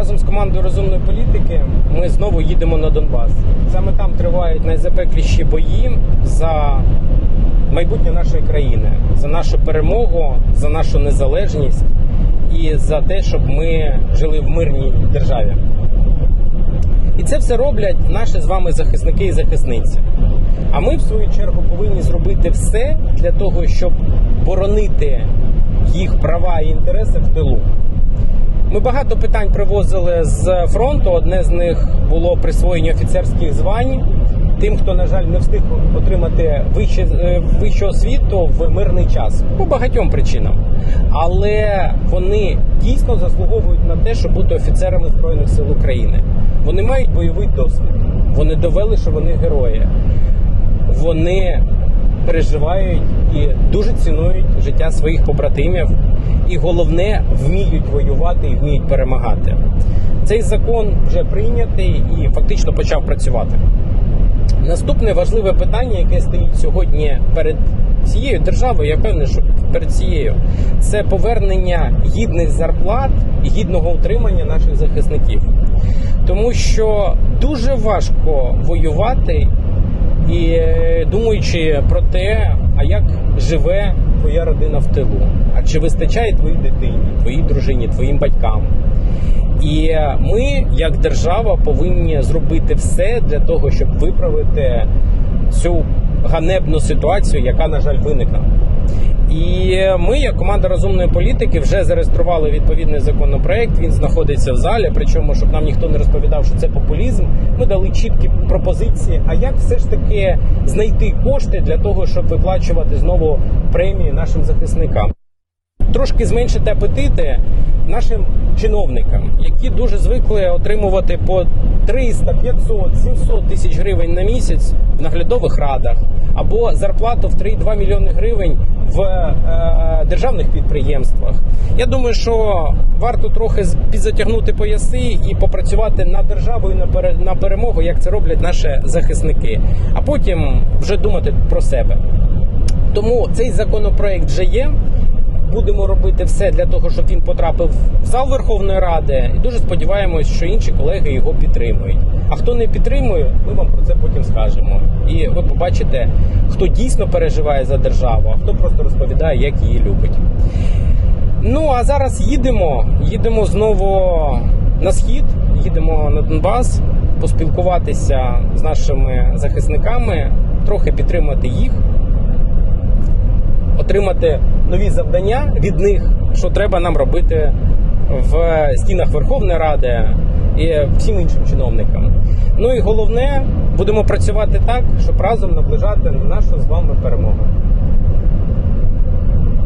разом з командою розумної політики ми знову їдемо на Донбас. Саме там тривають найзапекліші бої за майбутнє нашої країни, за нашу перемогу, за нашу незалежність і за те, щоб ми жили в мирній державі. І це все роблять наші з вами захисники і захисниці. А ми, в свою чергу, повинні зробити все для того, щоб боронити їх права і інтереси в тилу. Багато питань привозили з фронту. Одне з них було присвоєння офіцерських звань тим, хто, на жаль, не встиг отримати вище, е, вищу освіту в мирний час по багатьом причинам. Але вони дійсно заслуговують на те, щоб бути офіцерами Збройних сил України. Вони мають бойовий досвід. Вони довели, що вони герої. Вони переживають і дуже цінують життя своїх побратимів. І головне, вміють воювати і вміють перемагати. Цей закон вже прийнятий і фактично почав працювати. Наступне важливе питання, яке стоїть сьогодні перед цією державою, я певний, що перед цією, це повернення гідних зарплат і гідного утримання наших захисників. Тому що дуже важко воювати і е, думаючи про те, а як живе твоя родина в тилу, а чи вистачає твоїй дитині, твоїй дружині, твоїм батькам. І ми, як держава, повинні зробити все для того, щоб виправити цю ганебну ситуацію, яка, на жаль, виникла. І ми, як команда розумної політики, вже зареєстрували відповідний законопроект. Він знаходиться в залі. Причому, щоб нам ніхто не розповідав, що це популізм. Ми дали чіткі пропозиції. А як все ж таки знайти кошти для того, щоб виплачувати знову премії нашим захисникам? Трошки зменшити апетити нашим чиновникам, які дуже звикли отримувати по 300, 500, 700 тисяч гривень на місяць в наглядових радах або зарплату в 3-2 мільйони гривень в е, державних підприємствах. Я думаю, що варто трохи підзатягнути пояси і попрацювати на державу і на пере- на перемогу, як це роблять наші захисники, а потім вже думати про себе. Тому цей законопроект вже є. Будемо робити все для того, щоб він потрапив в зал Верховної Ради, і дуже сподіваємось, що інші колеги його підтримують. А хто не підтримує, ми вам про це потім скажемо. І ви побачите, хто дійсно переживає за державу, а хто просто розповідає, як її любить. Ну а зараз їдемо. Їдемо знову на схід, їдемо на Донбас, поспілкуватися з нашими захисниками, трохи підтримати їх отримати нові завдання від них, що треба нам робити в стінах Верховної Ради і всім іншим чиновникам. Ну і головне, будемо працювати так, щоб разом наближати нашу